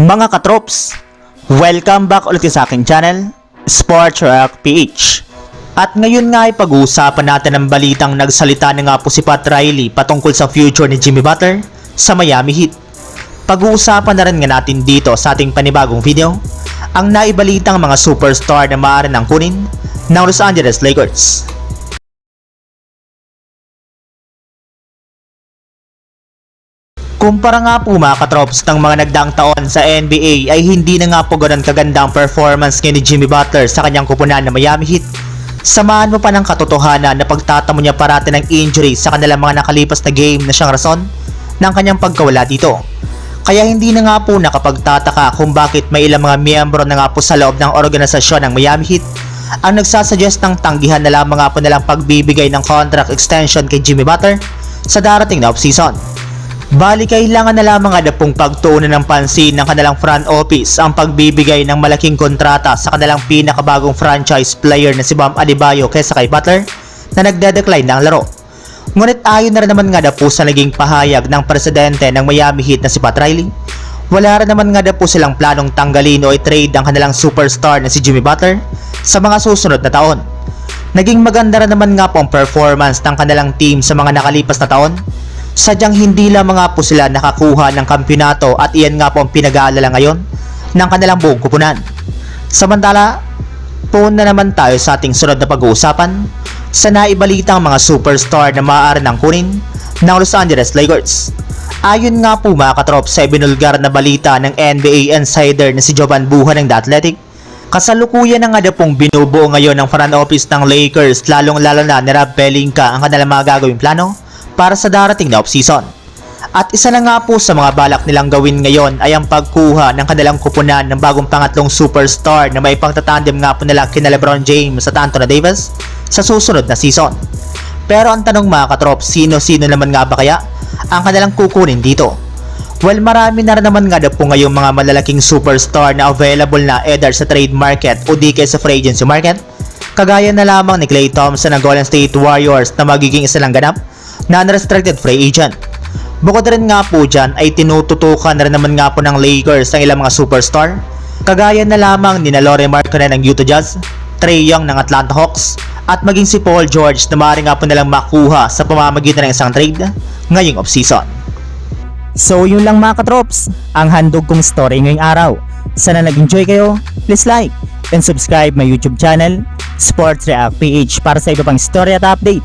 Mga katrops, welcome back ulit sa aking channel, Sports Rock PH. At ngayon nga ay pag-uusapan natin ang balitang nagsalita na nga po si Pat Riley patungkol sa future ni Jimmy Butler sa Miami Heat. Pag-uusapan na rin nga natin dito sa ating panibagong video ang naibalitang mga superstar na maaari ng kunin ng Los Angeles Lakers. Kumpara nga po mga katrops ng mga nagdaang taon sa NBA ay hindi na nga po ganun kaganda ang performance ni Jimmy Butler sa kanyang kupunan na Miami Heat. Samahan mo pa ng katotohanan na pagtatamo niya parati ng injury sa kanilang mga nakalipas na game na siyang rason ng kanyang pagkawala dito. Kaya hindi na nga po nakapagtataka kung bakit may ilang mga miyembro na nga po sa loob ng organisasyon ng Miami Heat ang nagsasuggest ng tanggihan na lamang nga po nilang pagbibigay ng contract extension kay Jimmy Butler sa darating na offseason. Bali kailangan na lamang nga pong pagtuunan ng pansin ng kanilang front office ang pagbibigay ng malaking kontrata sa kanilang pinakabagong franchise player na si Bam Adebayo kaysa kay Butler na nagde-decline ng laro. Ngunit ayon na rin naman nga na po sa naging pahayag ng presidente ng Miami Heat na si Pat Riley, wala rin naman nga na po silang planong tanggalin o i-trade ang kanilang superstar na si Jimmy Butler sa mga susunod na taon. Naging maganda rin naman nga po ang performance ng kanilang team sa mga nakalipas na taon sadyang hindi lamang nga po sila nakakuha ng kampyonato at iyan nga po ang pinag-aalala ngayon ng kanilang buong kupunan. Samantala, puun na naman tayo sa ating sunod na pag-uusapan sa naibalitang mga superstar na maaari ng kunin ng Los Angeles Lakers. Ayon nga po mga katrop sa ibinulgar na balita ng NBA insider na si Jovan Buha ng The Athletic, kasalukuyan na nga na pong binubuo ngayon ng front office ng Lakers lalong lalo na ni Rob Pelinka ang kanilang mga gagawing plano para sa darating na offseason. At isa na nga po sa mga balak nilang gawin ngayon ay ang pagkuha ng kanilang kupunan ng bagong pangatlong superstar na may pagtatandem nga po nila kina Lebron James at Anthony Davis sa susunod na season. Pero ang tanong mga katrop, sino-sino naman nga ba kaya ang kanilang kukunin dito? Well, marami na rin naman nga na po ngayong mga malalaking superstar na available na either sa trade market o di kaya sa free agency market. Kagaya na lamang ni Klay Thompson ng Golden State Warriors na magiging isa lang ganap na unrestricted free agent. Bukod rin nga po dyan ay tinututukan na rin naman nga po ng Lakers ang ilang mga superstar. Kagaya na lamang ni na Laurie Markkanen ng Utah Jazz, Trey Young ng Atlanta Hawks, at maging si Paul George na maaari nga po nilang makuha sa pamamagitan ng isang trade ngayong offseason. So yun lang mga katrops, ang handog kong story ngayong araw. Sana nag-enjoy kayo, please like and subscribe my YouTube channel, Sports React PH para sa iba pang story at update